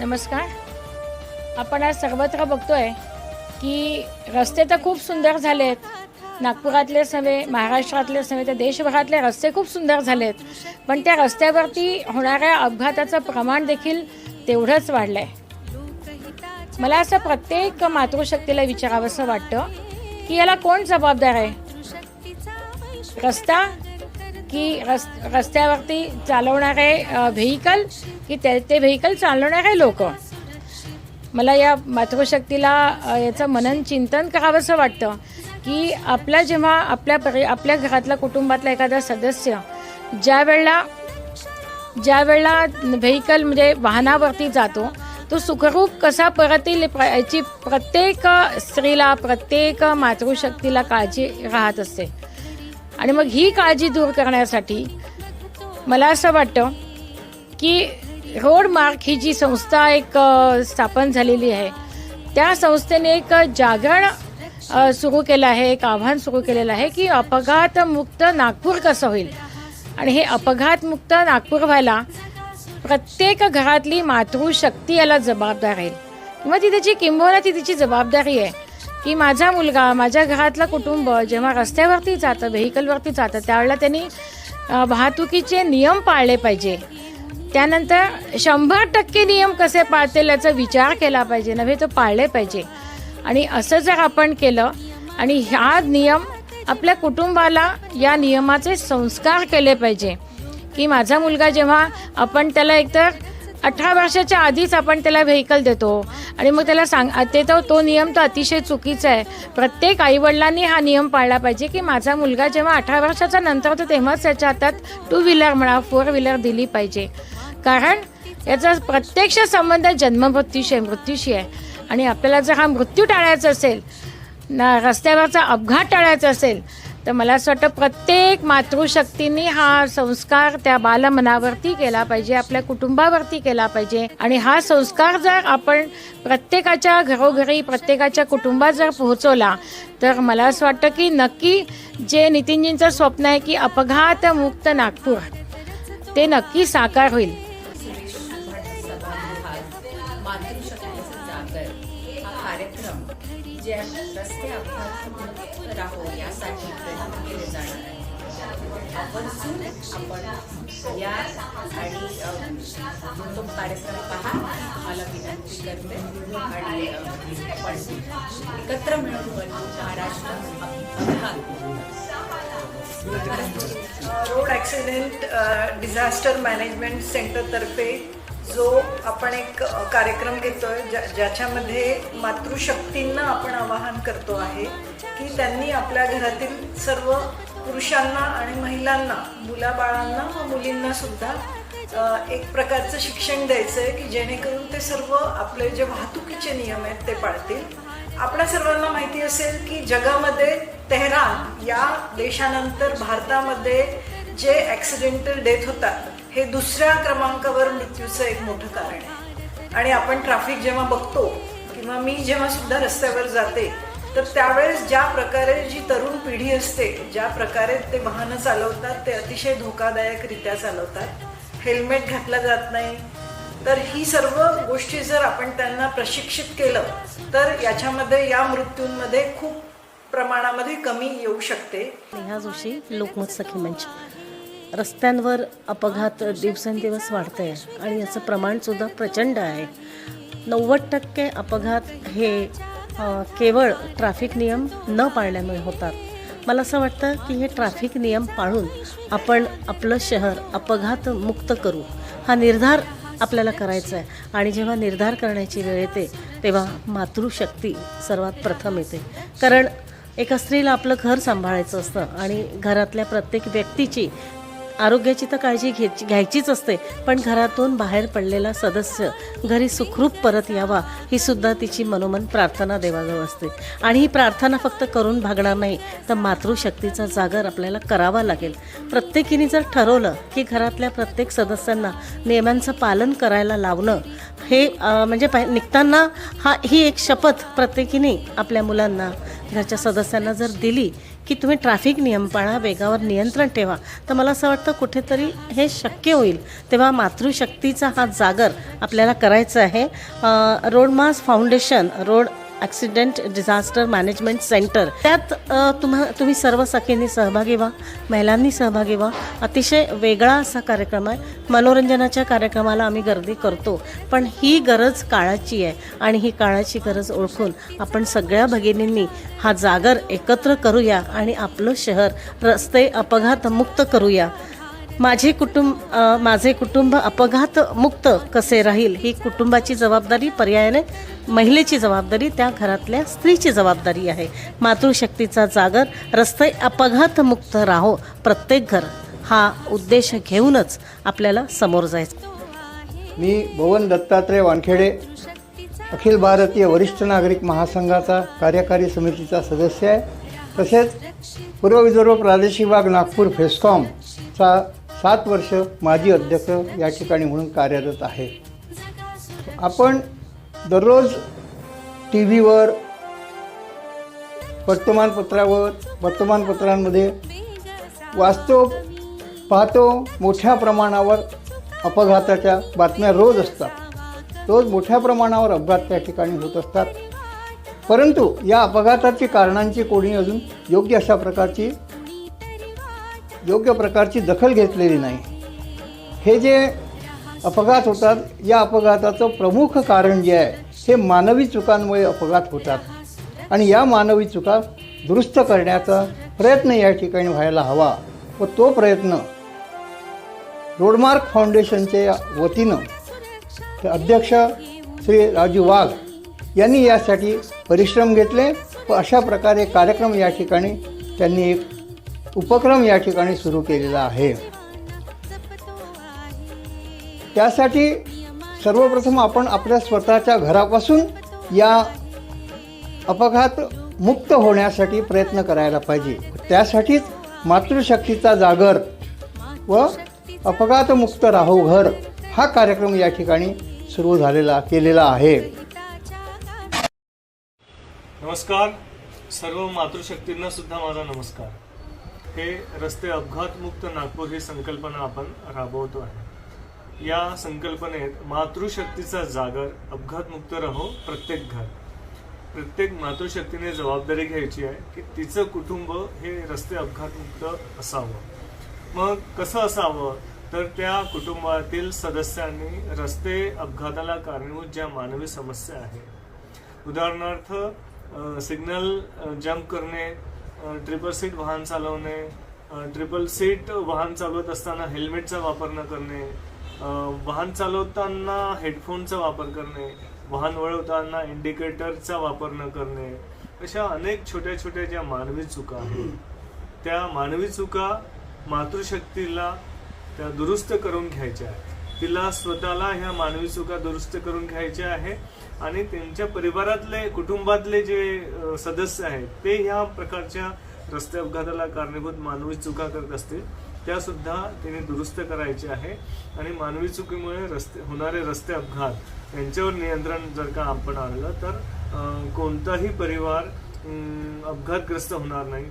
नमस्कार. आपण आज सर्वत्र बघतोय की रस्ते तर खूप सुंदर झाले आहेत नागपुरातले सवे महाराष्ट्रातले सवे तर देशभरातले रस्ते खूप सुंदर झाले आहेत पण त्या रस्त्यावरती होणाऱ्या अपघाताचं प्रमाण देखील तेवढंच वाढलं आहे मला असं प्रत्येक मातृशक्तीला विचारावंसं वाटतं की याला कोण जबाबदार आहे? रस्ता की रस् रस्त्यावरती चालवणारे व्हेकल की ते ते व्हेकल चालवणारे लोक. मला या मातृशक्तीला याचं मनन चिंतन करावंसं वाटतं की आपला जेव्हा आपल्या परि आपल्या घरातला कुटुंबातला एखादा सदस्य ज्या वेळेला ज्या वेळेला व्हेकल म्हणजे वाहनावरती जातो तो सुखरूप कसा परत येईल प्र- याची प्रत्येक स्त्रीला प्रत्येक मातृशक्तीला काळजी राहत असते. आणि मग ही काळजी दूर करण्यासाठी मला असं वाटतं की रोड मार्क ही जी संस्था एक स्थापन झालेली आहे त्या संस्थेने एक जागरण सुरू केलं आहे एक आव्हान सुरू केलेलं आहे की अपघातमुक्त नागपूर कसं होईल. आणि हे अपघातमुक्त नागपूर व्हायला प्रत्येक घरातली मातृशक्ती याला जबाबदार आहे. किंवा ती त्याची किंबहुना ती तिची जबाबदारी आहे. की माझा मुलगा माझ्या घरातलं कुटुंब जेव्हा रस्त्यावरती जातं व्हेकलवरती जातं त्यावेळेला त्यांनी वाहतुकीचे नियम पाळले पाहिजे. त्यानंतर शंभर टक्के नियम कसे पाळतील याचा विचार केला पाहिजे नव्हे तो पाळले पाहिजे. आणि असं जर आपण केलं आणि ह्या नियम आपल्या कुटुंबाला या नियमाचे संस्कार केले पाहिजे की माझा मुलगा जेव्हा आपण त्याला एकतर अठरा वर्षाच्या आधीच आपण त्याला व्हेकल देतो. आणि मग त्याला सांग ते तर तो नियम तर अतिशय चुकीचा आहे. प्रत्येक आईवडिलांनी हा नियम पाळला पाहिजे की माझा मुलगा जेव्हा अठरा वर्षाचा नंतर होतो तेव्हाच त्याच्या हातात टू व्हीलर म्हणा फोर व्हीलर दिली पाहिजे. कारण याचा प्रत्यक्ष संबंध जन्ममृत्यूशी आहे मृत्यूशी आहे. आणि आपल्याला जर हा मृत्यू टाळायचा असेल ना रस्त्यावरचा अपघात टाळायचा असेल तर मला असं वाटतं प्रत्येक मातृशक्तीने हा संस्कार त्या बालमनावरती केला पाहिजे आपल्या कुटुंबावरती केला पाहिजे. आणि हा संस्कार जर आपण प्रत्येकाच्या घरोघरी प्रत्येकाच्या कुटुंबात जर पोहोचवला तर मला असं वाटतं की नक्की जे नितीनजींचं स्वप्न आहे की अपघात मुक्त नागपूर ते नक्की साकार होईल. कार्यक्रम आवर्जून आपण या आणि तो कार्यक्रम पहा. मला विनंती करते. आणि आपण एकत्र मिळून बनवू Maharashtra road accident disaster management सेंटरतर्फे जो आपण एक कार्यक्रम कार्यक्रम घेतोय ज्या ज्याच्यामध्ये मातृशक्तींना आपण आवाहन करतो आहे की त्यांनी आपल्या घरातील सर्व पुरुषांना आणि महिलांना मुलाबाळांना व मुलींना सुद्धा एक प्रकारचं शिक्षण द्यायचं आहे की जेणेकरून ते सर्व आपले जे वाहतुकीचे नियम आहेत ते पाळतील. आपल्या सर्वांना माहिती असेल की जगामध्ये तेहरान या देशानंतर भारतामध्ये जे ॲक्सिडेंटल डेथ होतात हे दुसऱ्या क्रमांकावर मृत्यूचं एक मोठं कारण आहे. आणि आपण ट्रॅफिक जेव्हा बघतो किंवा मी जेव्हा सुद्धा रस्त्यावर जाते तर त्यावेळेस ज्या प्रकारे जी तरुण पिढी असते ज्या प्रकारे ते वाहनं चालवतात ते अतिशय धोकादायकरित्या चालवतात. हेल्मेट घातलं जात नाही. तर ही सर्व गोष्टी जर आपण त्यांना प्रशिक्षित केलं तर याच्यामध्ये या मृत्यूंमध्ये खूप प्रमाणामध्ये कमी येऊ शकते. नेहा जोशी लोकमत सखी मंच. रस्त्यांवर अपघात दिवसेंदिवस वाढत आहे आणि याचं प्रमाणसुद्धा प्रचंड आहे. नव्वद टक्के अपघात हे केवळ ट्रॅफिक नियम न पाळल्यामुळे होतात. मला असं वाटतं की हे ट्रॅफिक नियम पाळून आपण आपलं शहर अपघात मुक्त करू. हा निर्धार आपल्याला करायचा आहे. आणि जेव्हा निर्धार करण्याची वेळ येते तेव्हा मातृशक्ती सर्वात प्रथम येते. कारण एका स्त्रीला आपलं घर सांभाळायचं असतं आणि घरातल्या प्रत्येक व्यक्तीची आरोग्याची तर काळजी घ्यायची घ्यायचीच असते पण घरातून बाहेर पडलेला सदस्य घरी सुखरूप परत यावा ही सुद्धा तिची मनोमन प्रार्थना देवाजवळ असते. आणि ही प्रार्थना फक्त करून भागणार नाही तर मातृशक्तीचा जागर आपल्याला करावा लागेल. प्रत्येकीने जर ठरवलं की घरातल्या प्रत्येक सदस्यांना नियमांचं पालन करायला लावणं हे म्हणजे पाय निघताना हा ही एक शपथ प्रत्येकीने आपल्या मुलांना घरच्या सदस्यांना जर दिली की तुम्ही ट्रॅफिक नियम पाळा वेगावर नियंत्रण ठेवा. तर मला असं वाटतं कुठेतरी हे शक्य होईल. तेव्हा मातृशक्तीचा हा जागर आपल्याला करायचा आहे. Road mass foundation road accident disaster management centre त्यात तुम्हा तुम्ही सर्व सखींनी सहभागी व्हा महिलांनी सहभागी व्हा. अतिशय वेगळा असा कार्यक्रम आहे. मनोरंजनाच्या कार्यक्रमाला आम्ही गर्दी करतो. पण ही गरज काळाची आहे आणि ही काळाची गरज ओळखून आपण सगळ्या भगिनींनी हा जागर एकत्र करूया आणि आपलं शहर रस्ते अपघातमुक्त करूया. माझे कुटुंब माझे कुटुंब अपघात मुक्त कसे राहील ही कुटुंबाची जबाबदारी पर्यायाने महिलेची जबाबदारी त्या घरातल्या स्त्रीची जबाबदारी आहे. मातृशक्तीचा जागर रस्ते अपघात मुक्त राहो प्रत्येक घर हा उद्देश घेऊनच आपल्याला समोर जायचं. मी भवन दत्तात्रय वानखेडे अखिल भारतीय वरिष्ठ नागरिक महासंघाचा कार्यकारी समितीचा सदस्य आहे. तसेच पूर्व विदर्भ प्रादेशिक भाग नागपूर फेस्कॉमचा सात वर्ष माजी अध्यक्ष या ठिकाणी म्हणून कार्यरत आहे. आपण दररोज टी व्हीवर वर्तमानपत्रावर वर्तमानपत्रांमध्ये वास्तव पाहतो मोठ्या प्रमाणावर अपघाताच्या बातम्या रोज असतात. रोज मोठ्या प्रमाणावर अपघात त्या ठिकाणी होत असतात. परंतु या अपघाताची कारणांची कोणी अजून योग्य अशा प्रकारची योग्य प्रकारची दखल घेतलेली नाही. हे जे अपघात होतात या अपघाताचं प्रमुख कारण जे आहे हे मानवी चुकांमुळे अपघात होतात. आणि या मानवी चुका दुरुस्त करण्याचा प्रयत्न या ठिकाणी व्हायला हवा व तो प्रयत्न रोडमार्क फाउंडेशनच्या वतीनं अध्यक्ष श्री राजू वाघ यांनी यासाठी परिश्रम घेतले व अशा प्रकारे कार्यक्रम या ठिकाणी त्यांनी एक उपक्रम या ठिकाणी सुरू केलेला आहे. त्यासाठी सर्वप्रथम आपण आपल्या स्वतःच्या घरापासून या अपघात मुक्त होण्यासाठी प्रयत्न करायला पाहिजे. त्यासाठीच मातृशक्तीचा जागर व अपघातमुक्त राहो घर हा कार्यक्रम या ठिकाणी सुरू झालेला केलेला आहे. नमस्कार. सर्व मातृशक्तींना सुद्धा माझा नमस्कार. हे रस्ते अपघातमुक्त नागपूर ही संकल्पना आपण राबवतो आहे. या संकल्पनेत मातृशक्तीचा जागर अपघातमुक्त राहो प्रत्येक घर. प्रत्येक मातृशक्तीने जबाबदारी घ्यायची आहे की तिचं कुटुंब हे रस्ते अपघातमुक्त असावं. मग कसं असावं? तर त्या कुटुंबातील सदस्यांनी रस्ते अपघाताला कारणीभूत ज्या मानवी समस्या आहेत. उदाहरणार्थ सिग्नल जंप जम्प करणे ट्रिपल सीट वाहन चालवणे ट्रिपल सीट वाहन चालवत असताना हेल्मेटचा वापर न करणे वाहन चालवताना हेडफोनचा वापर करणे वाहन वळवताना इंडिकेटरचा वापर न करणे अशा अनेक छोट्या छोट्या ज्या मानवी चुका आहेत त्या मानवी चुका मातृशक्तीला त्या दुरुस्त करून घ्यायच्या आहेत. तिला स्वतःला ह्या मानवी चुका दुरुस्त करून घ्यायच्या आहे आणि त्यांच्या परिवारातले कुटुंबातले जे सदस्य आहेत ते ह्या प्रकारच्या रस्ते अपघाताला कारणीभूत मानवी चुका करत असतील त्या सुद्धा तिने दुरुस्त करायचे आहे. आणि मानवी चुकीमुळे रस्ते होणारे रस्ते अपघात यांच्यावर नियंत्रण जर का आपण आणलं तर कोणताही परिवार अपघातग्रस्त होणार नाही.